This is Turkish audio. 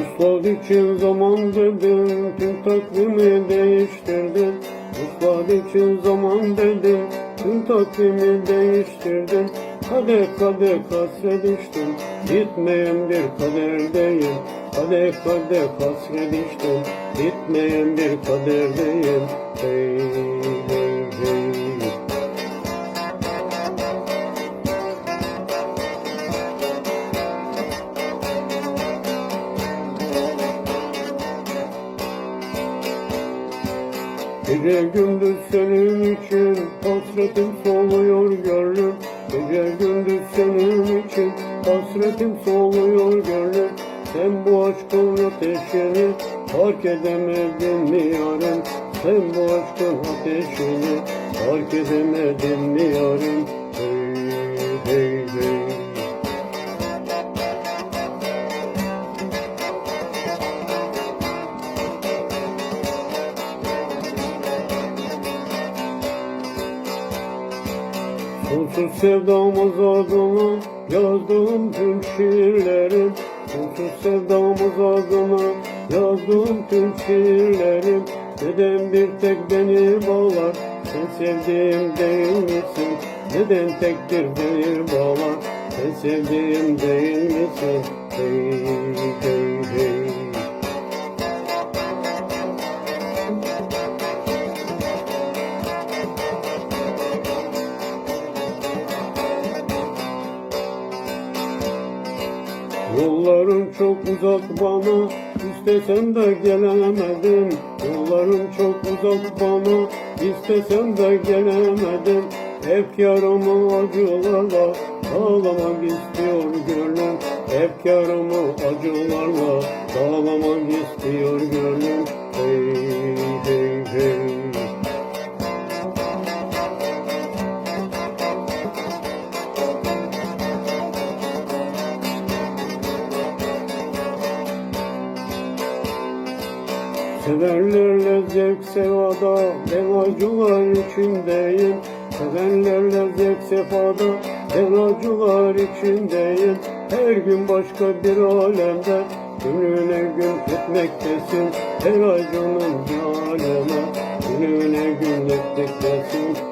Uslat için zaman dedim, tüm takvimi değiştirdim. Uslat için zaman dedim, tüm takvimi değiştirdim. Kadeh kadeh hasret içtim, gitmeyen bir kaderdeyim. Kadeh kadeh hasret içtim, gitmeyen bir kaderdeyim. Hey hey Gece gündüz senin için hasretim soluyor gönlüm Gece gündüz senin için hasretim soluyor gönlüm Sen bu aşkın ateşini fark edemedin mi yarım Sen bu aşkın ateşini fark edemedin mi yarım Sonsuz sevdamız adına yazdığım tüm şiirlerim Sonsuz sevdamız adına yazdığım tüm şiirlerim Neden bir tek beni bağlar? Sen sevdiğim değil misin? Neden tek bir bağlar? Sen sevdiğim değil misin? Hey hey Yolların çok uzak bana istesem de gelemedim. Yolların çok uzak bana istesem de gelemedim. Hep yaramı acılarla dağlamak istiyor gönlüm. Hep yaramı acılarla dağlamak istiyor gönlüm Sevenlerle zevk sevada ben acılar içindeyim. Sevenlerle zevk sefada ben acılar içindeyim. Her gün başka bir alemde Gününe gün etmektesin. Her acının bir aleme Gününe gün etmektesin